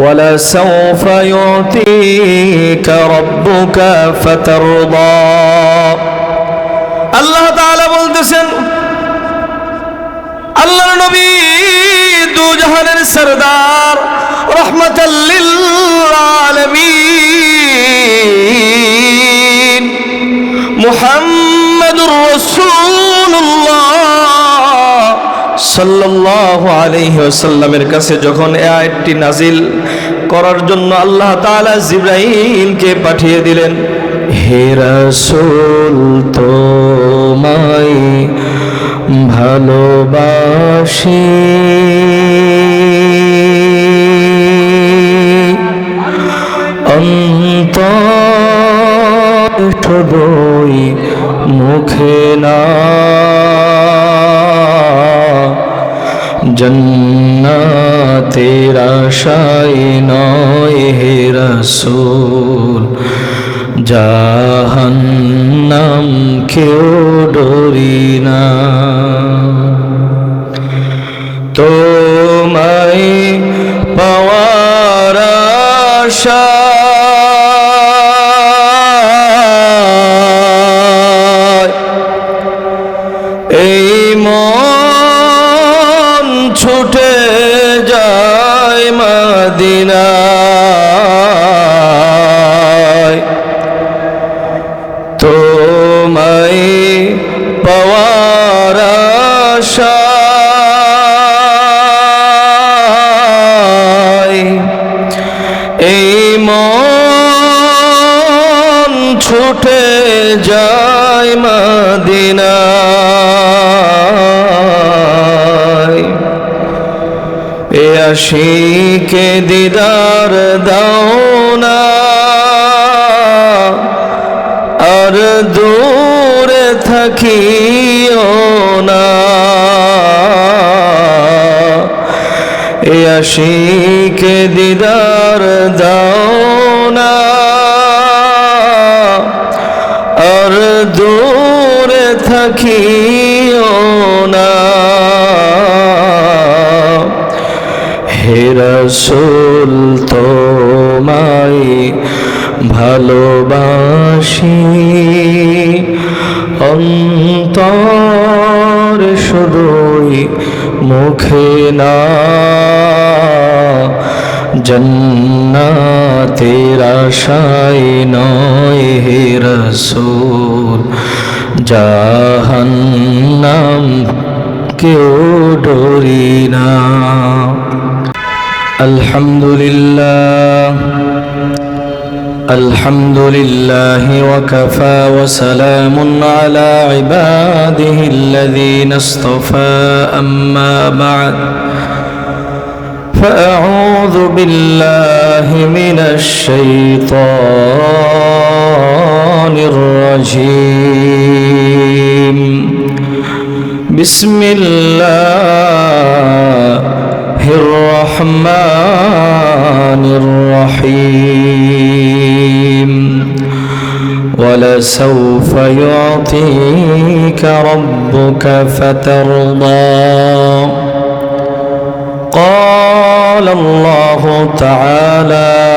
ولسوف يعطيك ربك فترضى আল্লাহ তাআলা বলতেছেন আল্লাহর নবী দু জাহানের সরদার রহমাতাল্লিল আলামিন মুহাম্মাদুর রাসূলুল্লাহ সাল্লাল্লাহু আলাইহি ওয়াসাল্লামের কাছে যখন আয়াতটি নাজিল করার জন্য আল্লাহ তাআলা জিব্রাহিমকে পাঠিয়ে দিলেন, হে রাসূল, তোমায় ভালোবাসি। জন্নাতের আশায় নয় হে রসুল জাহান্নাম কেউ ডরি না। তোমায় পাওয়ার আশায় মদিনায়। এ দিদার দাও না। আর দূরে থাকিও না। এ দিদার দাও না। থাকিও না। হে রসুল, তোমায় ভালোবাসি। অন্তর শুধুই মুখে না। জন্নাতের আশায় নয় হে রসুল। জাহান্নাম কেউ ডরি না আলহামদুলিল্লাহ الحمد لله وكفى وسلام على عباده الذين اصطفى أما بعد فأعوذ بالله من الشيطان الرجيم. بسم الله الرحمن الرحيم. ولسوف يعطيك ربك فترضى. قال الله تعالى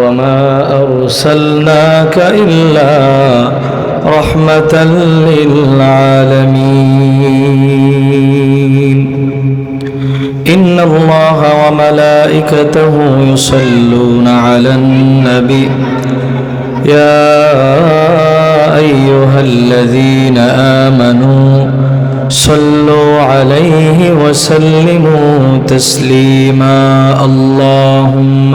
وما أرسلناك إلا رحمة للعالمين. إن الله وملائكته يصلون على النبي. يا أيها الذين آمنوا صلوا عليه وسلموا تسليما. اللهم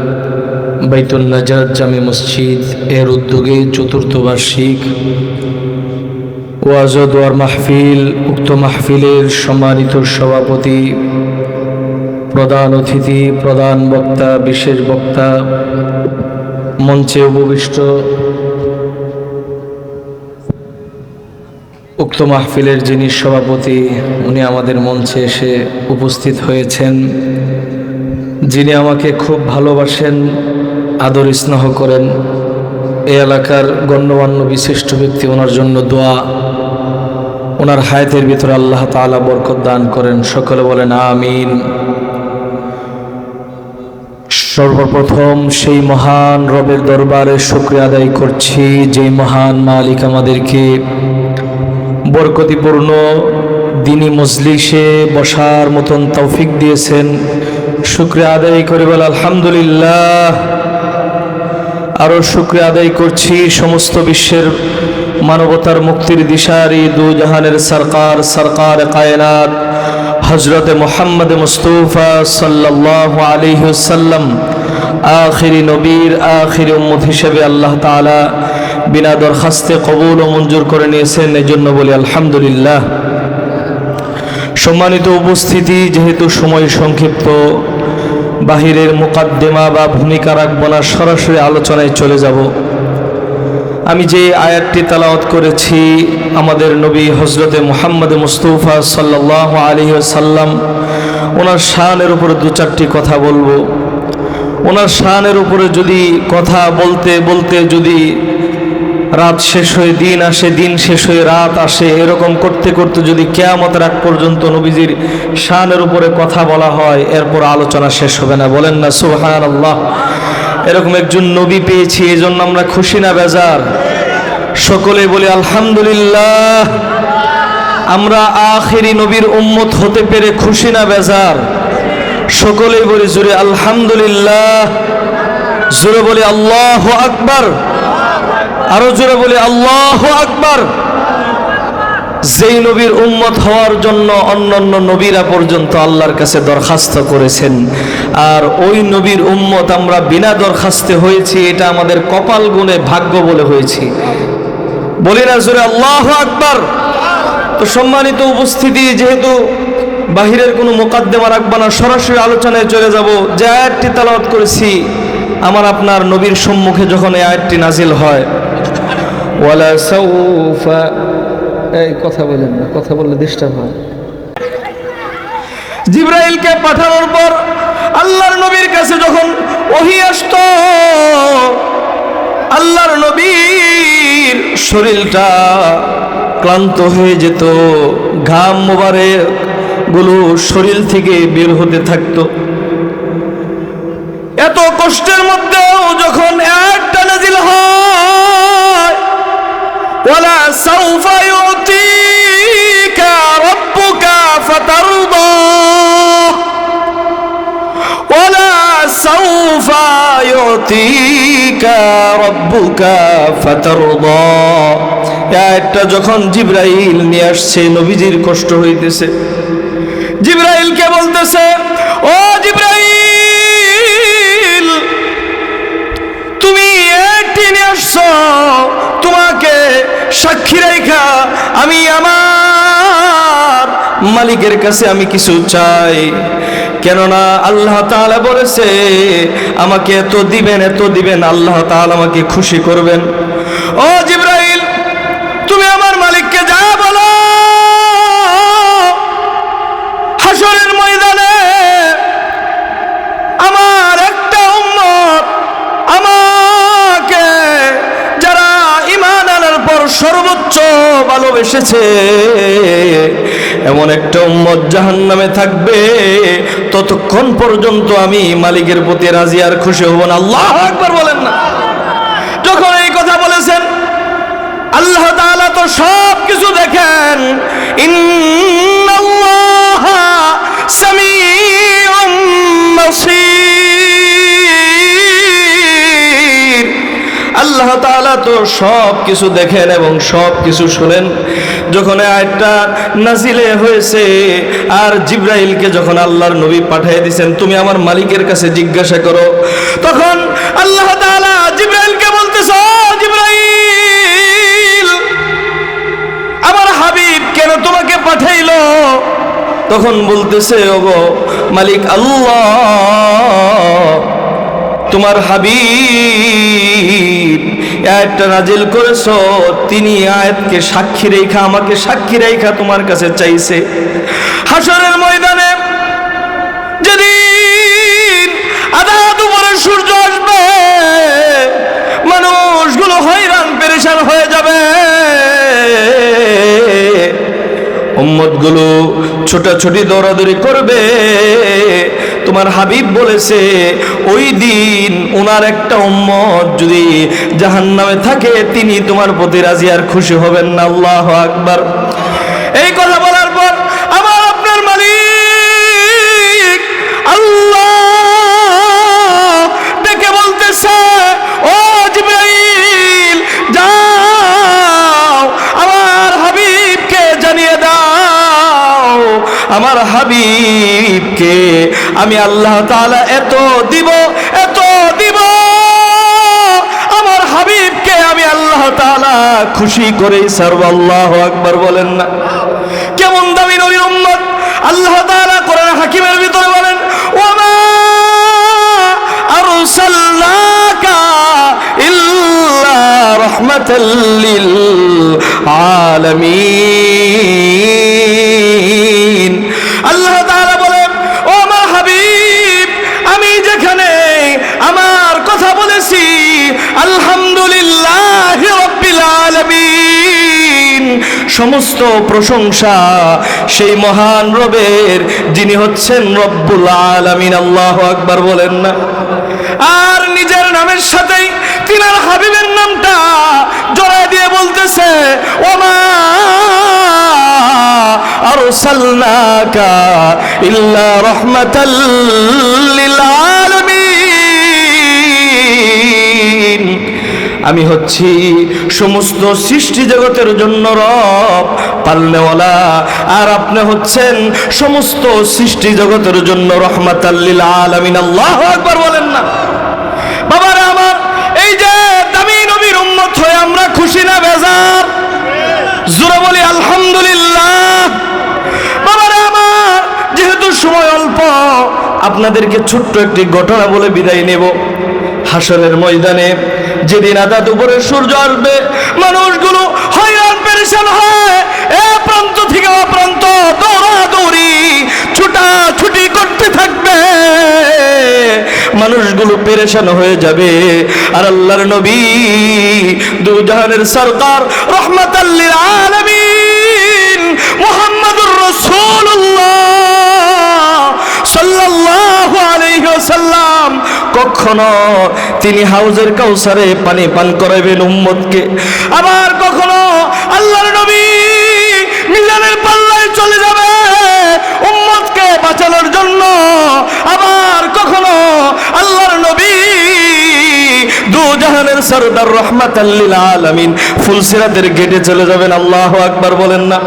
বাইতুল নাজার জামে মসজিদ এর উদ্যোগে চতুর্থ বার্ষিক ওয়াজ ও মাহফিল, উক্ত মাহফিলের সম্মানিত সভাপতি, প্রধান অতিথি, প্রধান বক্তা, বিশেষ বক্তা, মঞ্চে উপবিষ্ট উক্ত মাহফিলের যিনি সভাপতি, উনি আমাদের মঞ্চে এসে উপস্থিত হয়েছেন। যিনি আমাকে খুব ভালোবাসেন আদর স্নেহ করেন। এই এলাকার গণ্যমান্য বিশিষ্ট ব্যক্তি ওনার জন্য দোয়া। ওনার হায়াতের ভিতরে আল্লাহ তাআলা বরকত দান করেন। সকলে বলেন, আমিন। সর্বপ্রথম সেই মহান রবের দরবারে শুক্রিয়া আদায় করছি যে মহান মালিক আমাদেরকে বরকতিপূর্ণ দিনী মজলিসে বসার মতন তৌফিক দিয়েছেন। শুক্রিয়া আদায় করে বল, আলহামদুলিল্লাহ। আরও শুক্রিয়া আদায় করছি। সমস্ত বিশ্বের মানবতার মুক্তির দিশারি দু জাহানের সরকার সরকার কায়নাত হজরত মোহাম্মদ মুস্তফা সাল্লাহ আলিহাল্লাম আখিরি নবীর আখিরি উম্মত হিসেবে আল্লাহ তালা বিনা দরখাস্তে কবুল ও মঞ্জুর করে নিয়েছেন। এই জন্য বলি আলহামদুলিল্লাহ। সম্মানিত উপস্থিতি, যেহেতু সময় সংক্ষিপ্ত বাহিরের মোকাদ্দেমা বা ভূমিকা রাখব না, সরাসরি আলোচনায় চলে যাব। আমি যে আয়াতটি তালাওয়াত করেছি, আমাদের নবী হজরতে মোহাম্মদ মুস্তফা সাল্লাহ আলী সাল্লাম ওনার শাহানের উপরে দু চারটি কথা বলব। ওনার শাহানের উপরে যদি কথা বলতে বলতে যদি রাত শেষ হয়ে দিন আসে, দিন শেষ হয়ে রাত আসে। এরকম করতে করতে যদি কেয়ামত রাত পর্যন্ত নবীজির শানের উপরে কথা বলা হয়, এরপর আলোচনা শেষ হবে না। বলেন না সুহান আল্লাহ এরকম একজন নবী পেয়েছি এই জন্য আমরা খুশি না, বেজার। সকলে বলি, আলহামদুলিল্লাহ, আমরা আখেরি নবীর উম্মত হতে পেরে খুশি না, বেজার। সকলেই বলি জুড়ে আলহামদুলিল্লাহ। জুড়ে বলি, আল্লাহ আকবার। আরও জোরে বলি, আল্লাহ আকবার। যেই নবীর উম্মত হওয়ার জন্য অন্যান্য নবীরা পর্যন্ত আল্লাহর কাছে দরখাস্ত করেছেন। আর ওই নবীর উম্মত আমরা বিনা দরখাস্তে হয়েছি, এটা আমাদের কপাল গুণে ভাগ্য বলে হয়েছি। বলি না জোরে, আল্লাহ আকবার। তো সম্মানিত উপস্থিতি, যেহেতু বাহিরের কোনো মোকাদ্দেমা রাখব না, সরাসরি আলোচনায় চলে যাব। যে আয়াতটি তালাওয়াত করেছি, আমার আপনার নবীর সম্মুখে যখন এই আয়াতটি নাজিল হয় ওয়ালা সাউফা। এই, কথা বলেন না, কথা বললে ডিস্টার্ব হয়। জিব্রাইলকে পাঠানোর পর আল্লাহর নবীর কাছে যখন ওহি আসত, আল্লাহর নবীর শরীরটা ক্লান্ত হয়ে যেত, ঘাম মোবারকগুলো শরীর থেকে বের হতে থাকতো। এত কষ্টের মধ্যেও যখন একটা নাজিল হয় ওয়ালা সাউফা ইউতিকা রাব্বুকা ফাতারদা ওয়ালা সাউফা ইউতিকা রাব্বুকা ফাতারদা একটা যখন জিব্রাইল নিয়ে আসছে, নবীজির কষ্ট হইতেছে। জিব্রাইলকে বলতেছে, ও জিব্রাইল, তুমি একটি নিয়ে আসছো সাক্ষী রেখা, আমি আমার মালিকের কাছে আমি কিছু চাই। কেননা আল্লাহ তাআলা বলেছে, আমাকে এত দিবেন এত দিবেন, আল্লাহ তাআলা আমাকে খুশি করবেন। ও জিব্রাইল! ভালোবেসেছে এমন একটা উম্মত জাহান নামে থাকবে, ততক্ষণ পর্যন্ত আমি মালিকের প্রতি রাজি আর খুশি হব না। আল্লাহ একবার বলেন না। যখন এই কথা বলেছেন, আল্লাহ তাআলা তো সব কিছু দেখেন। ইন্নাল্লাহ সামিউম বাসীর। আল্লাহ তাআলা তো সব কিছু দেখেন এবং সব কিছু শুনেন। যখন এই আয়াতটা নাজিলে হয়েছে আর জিব্রাইলকে যখন আল্লাহর নবী পাঠিয়ে দিয়েছেন, তুমি আমার মালিকের কাছে জিজ্ঞাসা করো, তখন আল্লাহ তাআলা জিব্রাইলকে বলতেছ জিব্রাইল, আমার হাবিব কেন তোমাকে পাঠাইলো? তখন বলতেছে, ওগো মালিক আল্লাহ তোমার হাবিব আয়াতটা নাজিল করেছ, তিনি আয়াতকে সাক্ষী রেখা, আমাকে সাক্ষী রেখা তোমার কাছে চাইছে। হাসরের ময়দানে যেদিন আধা দুপুরে সূর্য আসবে, মানুষগুলো হয়রান, পেরেশান হয়ে যাবে। উম্মতগুলো ছোটাছুটি দৌড়াদৌড়ি করবে। তোমার হাবিব বলেছে, ওই দিন ওনার একটা উম্মত যদি জাহান্নামে থাকে, তিনি তোমার প্রতি রাজি আর খুশি হবেন না। আল্লাহ আকবার। এই কথা বলার পর আমার আপনার মালিক আল্লাহ ডেকে বলতেছে, ও জিব্রাইল, যাও, আমার হাবিবকে জানিয়ে দাও, আমার হাবিবকে আমি আল্লাহ তাআলা এত দিব এত দিব। আমার হাবিবকে আমি আল্লাহ তাআলা খুশি করেই সারব আল্লাহ বলেন না। কেমন দামি নবীর উম্মত। আল্লাহ তাআলা কোরআন হাকিমের ভিতরে বলেন ওমা আলামিন। সমস্ত প্রশংসা। সেই মহান রবের যিনি হচ্ছেন রব্বুল আলামিন, আল্লাহ আকবার বলেন না। আর নিজের নামের সাথেই তিনার হাবিবের নামটা জড়ায় দিয়ে বলতেছে, ওমা আরসালনাকা ইল্লা রাহমাতাল লিল আমি হচ্ছি সমস্ত সৃষ্টি জগতের জন্য রব পাল্লেওয়ালা আর আপনি হচ্ছেন সমস্ত সৃষ্টি জগতের জন্য রহমাতাল্লিল আলামিন। আল্লাহ একবার বলেন না। বাবারা আমার, এই যে দামি নবীর উম্মত হয়ে আমরা খুশি না বেজার? জোরে বলি আলহামদুলিল্লাহ। বাবারা আমার, যেহেতু সময় অল্প, আপনাদেরকে ছোট্ট একটি ঘটনা বলে বিদায় নেব। হাসরের ময়দানে যেদিন আদা দুপুরে সূর্য আসবে, মানুষগুলো হয়রান, পেরেশান হয়। এ প্রান্ত থেকে ও প্রান্ত দৌড়াদৌড়ি, ছুটাছুটি করতে থাকবে। মানুষগুলো পেরেশান হয়ে যাবে। আর আল্লাহর নবী দুজাহানের সরকার রহমাতাল্লিল আলামিন মুহাম্মাদুর রাসূলুল্লাহ সাল্লাল্লাহু ওয়াসাল্লাম কখনো তিনি হাউজের কাউসারে পানি পান করাবেন উম্মতকে। আবার কখনো আল্লাহর নবী মিজানের পাল্লায় চলে যাবে উম্মতকে বাঁচানোর জন্য। আবার কখনো আল্লাহর নবী দু জাহানের সরদার রহমাত আলামিন ফুলসিরাতের গেটে চলে যাবেন, আল্লাহ আকবার বলেন না।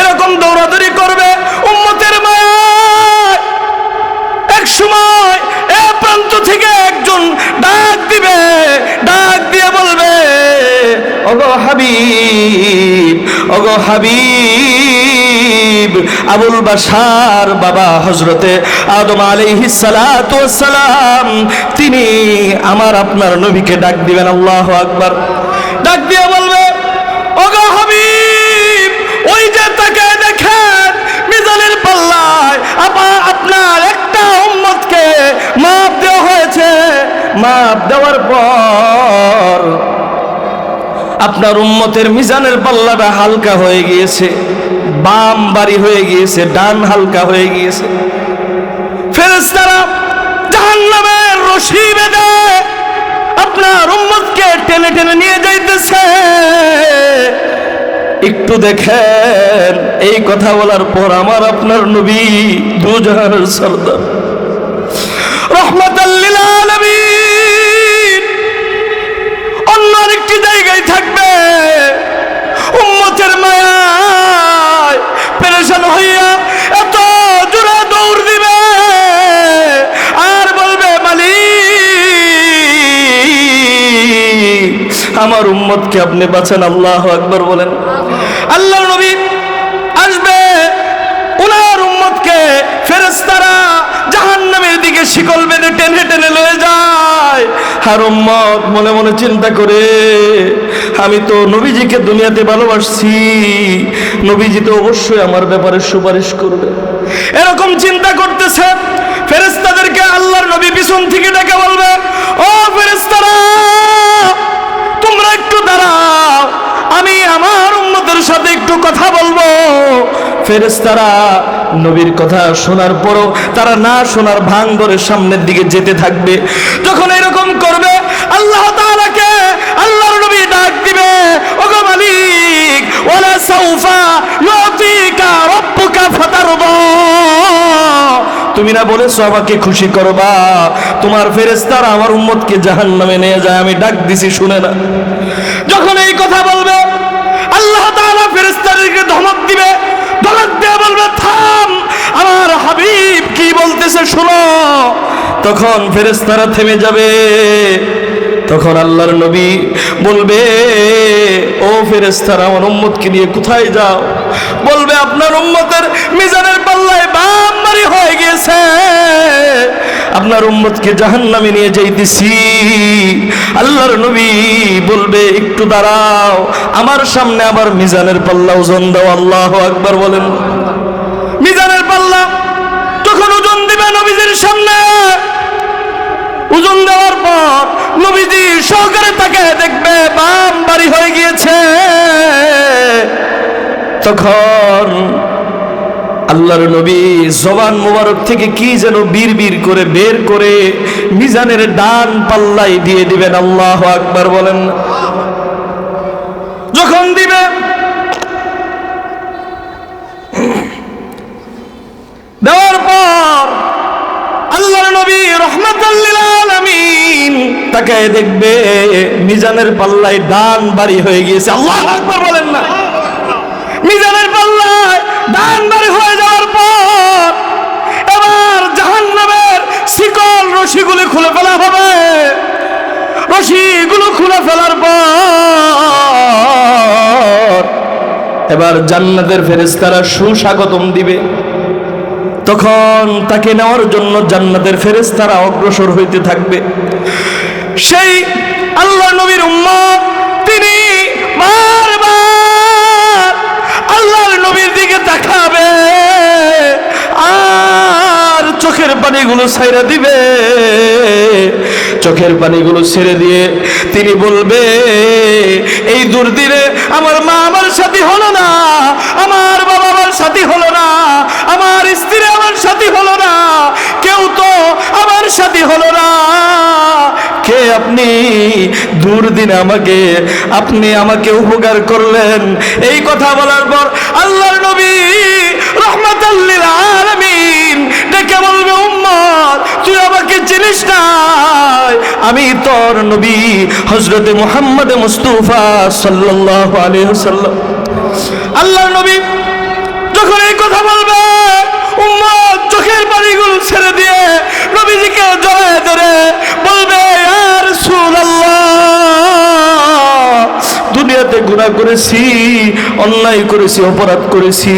এরকম দৌড়াদৌড়ি করবে প্রান্ত থেকে একজন ডাক দিবে, ডাক দিয়ে বলবে, ওগো হাবিব ওগো হাবিব, আবুল বাসার বাবা হজরতে আদম সালাতু সালাম তিনি আমার আপনার নবীকে ডাক দিবেন, আল্লাহ আকবার। ডাক দিয়ে মাপ দেওয়ার পর আপনার উম্মতের মিজানের পাল্লাটা হালকা হয়ে গিয়েছে, বাম বাড়ি হয়ে গিয়েছে, ডান হালকা হয়ে গিয়েছে। আপনার উম্মতকে টেনে টেনে নিয়ে যাইতেছে। একটু দেখেন, এই কথা বলার পর আমার আপনার নবী সর্দার। রহমাতাল্লিল আলামিন অন্য উম্মতকে আপনি বাঁচান? আল্লাহ আকবার বলেন। আল্লাহ নবী আসবে। উনার উম্মতকে ফেরেস্তারা জাহান্নামের দিকে শিকল বেঁধে টেনে টেনে লয়ে যায়। আর উম্মত, মনে মনে চিন্তা করে, আমি তো নবীজিকে দুনিয়াতে ভালোবাসছি। নবীজি তো অবশ্যই আমার ব্যাপারে সুপারিশ করবে। এরকম চিন্তা করতেছে ফেরেস্তাদেরকে আল্লাহর নবী পিছন থেকে ডেকে বলবে, ও ফেরেস্তারা তোমরা দাঁড়াও আমি আমার উম্মতের সাথে একটু কথা বলব। ফেরেস্তারা নবীর কথা শোনার পরও তারা না শোনার ভাঙ ধরে সামনের দিকে যেতে থাকবে। যখন এরকম করবে, আল্লাহ তাআলাকে আল্লাহর নবী ডাক দিবে, ওগো মালিক, ওয়ালা সাউফা ইউতিকা রাব্বুকা ফাতারদা। তুমি না বলেছ আমাকে খুশি করবা তোমার ফেরেস্তারা আমার উম্মতকে জাহান নামে নিয়ে যায়, আমি ডাক দিছি, শুনে না। যখন এই কথা বলবে, আল্লাহ তাআলা ফেরেস্তাদেরকে ধমক দিবে, ধমক দিয়ে বলবে, থাম, আমার হাবিব কি বলতেছে শুনো। তখন ফেরেস্তারা থেমে যাবে। তখন আল্লাহর নবী বলবে, ও ফেরেস্তারা আমার উম্মতকে নিয়ে কোথায় যাও? বলবে আপনার উম্মতের মিজানের পাল্লায় বামবাড়ি হয়ে গেছে আপনার উম্মতকে জাহান্নামে নিয়ে যাইতেছি। আল্লাহর নবী বলবে, একটু দাঁড়াও, আমার সামনে আবার মিজানের পাল্লা ওজন দাও, আল্লাহ আকবার বলেন। মিজানের পাল্লা তখন ওজন দিবে নবীজির সামনে, ওজন দেওয়ার পর নবীজি সহকারে তাকে দেখবে বাম বাড়ি হয়ে গিয়েছে। তখন আল্লাহর নবী জবান মোবারক থেকে কি যেন বীর বীর করে বের করে মিজানের ডান পাল্লাই দিয়ে দিবেন। আল্লাহ আকবার বলেন। যখন দিবে, দেওয়ার পর আল্লাহর নবী রহমাতাল্লিল আলামিন তাকে দেখবে মিজানের পাল্লায় ডান বাড়ি হয়ে গিয়েছে। আল্লাহ আকবার বলেন না মিজানের ডান হয়ে যাওয়ার পর এবার জাহান্নামের শিকল রশিগুলি খুলে ফেলা হবে। রশিগুলো খুলে ফেলার পর এবার জান্নাতের ফেরেশতারা সুস্বাগতম দিবে। তখন তাকে নেওয়ার জন্য জান্নাতের ফেরেশতারা অগ্রসর হইতে থাকবে। সেই আল্লাহ নবীর উম্মত, তিনি বারবার চোখের পানিগুলো ছাইরা দিবে। চোখের পানিগুলো ছেড়ে দিয়ে তিনি বলবে, এই দুর্দিনে আমার মা আমার সাথী হলো না, আমার বাবা আমার সাথী হলো না, আমার স্ত্রী আমার সাথী হলো না, কেউ তো আমার সাথী হলো না। কে আপনি? দুর্দিন আমাকে, আপনি আমাকে উপকার করলেন। এই কথা বলার পর তুই আমাকে চিনিস না। আমি তোর নবী হজরত মুহাম্মদ মুস্তফা সাল্লাল্লাহু আলাইহি ওয়াসাল্লাম। আল্লাহর নবী যখন এই কথা বলবে, উম্মত চোখের পানিগুলো ছেড়ে দিয়ে নবীজিকে জড়ায় ধরে গুণা করেছি অন্যায় করেছি অপরাধ করেছি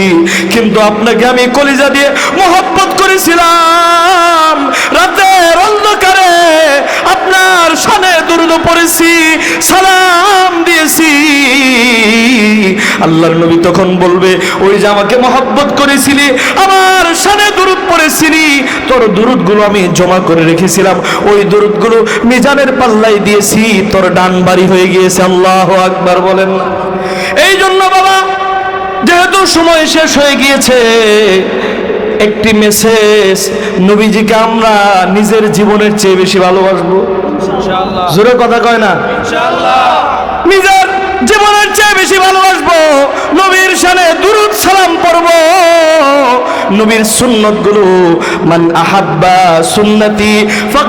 কিন্তু আপনাকে আমি কলিজা দিয়ে মোহব্বত করেছিলাম। অন্ধকারে আপনার সানে দুরুদ পড়েছি, সালাম দিয়েছি। আল্লাহর নবী তখন বলবে, ওই যে আমাকে মহব্বত করেছিলি, আমার সানে দুরুদ পড়েছিলি। তোর দুরুদগুলো আমি জমা করে রেখেছিলাম। ওই দুরুদগুলো মিজানের পাল্লাই দিয়েছি, তোর ডান বাড়ি হয়ে গিয়েছে। আল্লাহ আকবার বলেন। এই জন্য বাবা, যেহেতু সময় শেষ হয়ে গিয়েছে, একটি মেসেজ নবীজিকে আমরা নিজের জীবনের চেয়ে বেশি ভালোবাসবো। জোরে কথা কয় না। নিজের জীবনের চেয়ে বেশি ভালোবাসবো। নবীর সানে দুরুদ সালাম পড়ব। নবীর সুন্নতগুলো মান আহাব্বা সুন্নতি ফাকাদ